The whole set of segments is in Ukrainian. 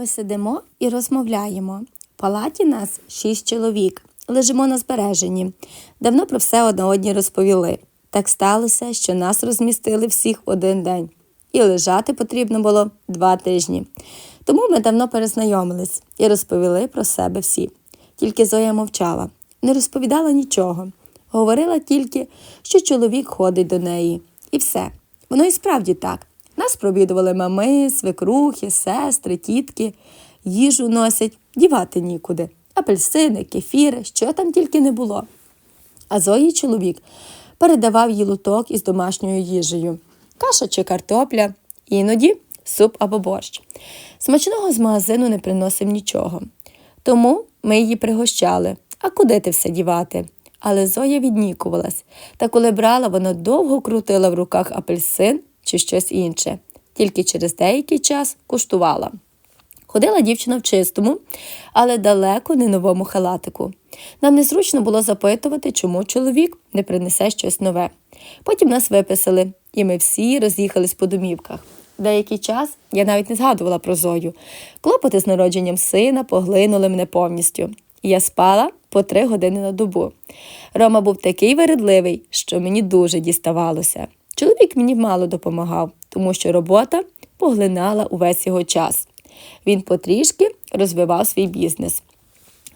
Ми сидимо і розмовляємо. В палаті нас шість чоловік. Лежимо на збереженні. Давно про все одне одні розповіли. Так сталося, що нас розмістили всіх один день. І лежати потрібно було два тижні. Тому ми давно перезнайомились і розповіли про себе всі. Тільки Зоя мовчала, не розповідала нічого. Говорила тільки, що чоловік ходить до неї. І все. Воно і справді так. Нас провідували мами, свекрухи, сестри, тітки, їжу носять, дівати нікуди. Апельсини, кефіри, що там тільки не було. А Зої чоловік передавав їй луток із домашньою їжею, каша чи картопля, іноді суп або борщ. Смачного з магазину не приносив нічого. Тому ми її пригощали. А куди ти все дівати? Але Зоя віднікувалась, та коли брала, вона довго крутила в руках апельсин чи щось інше, тільки через деякий час куштувала. Ходила дівчина в чистому, але далеко не новому халатику. Нам незручно було запитувати, чому чоловік не принесе щось нове. Потім нас виписали, і ми всі роз'їхались по домівках. Деякий час я навіть не згадувала про Зою. Клопоти з народженням сина поглинули мене повністю. Я спала по три години на добу. Рома був такий вередливий, що мені дуже діставалося. Чоловік мені мало допомагав, тому що робота поглинала увесь його час. Він потрішки розвивав свій бізнес.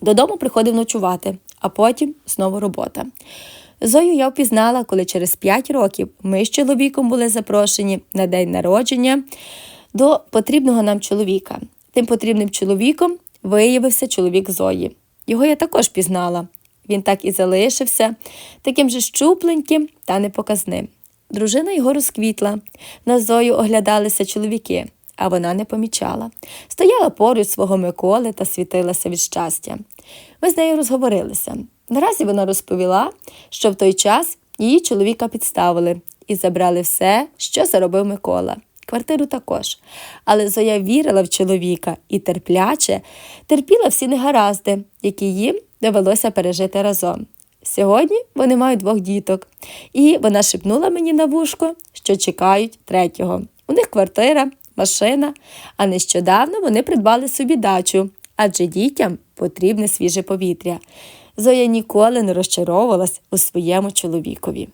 Додому приходив ночувати, а потім знову робота. Зою я впізнала, коли через 5 років ми з чоловіком були запрошені на день народження до потрібного нам чоловіка. Тим потрібним чоловіком виявився чоловік Зої. Його я також пізнала. Він так і залишився, таким же щупленьким та непоказним. Дружина його розквітла. На Зою оглядалися чоловіки, а вона не помічала. Стояла поруч свого Миколи та світилася від щастя. Ми з нею розговорилися. Наразі вона розповіла, що в той час її чоловіка підставили і забрали все, що заробив Микола. Квартиру також. Але Зоя вірила в чоловіка і терпляче терпіла всі негаразди, які їм довелося пережити разом. Сьогодні вони мають двох діток, і вона шепнула мені на вушко, що чекають третього. У них квартира, машина, а нещодавно вони придбали собі дачу, адже дітям потрібне свіже повітря. Зоя ніколи не розчаровувалась у своєму чоловікові.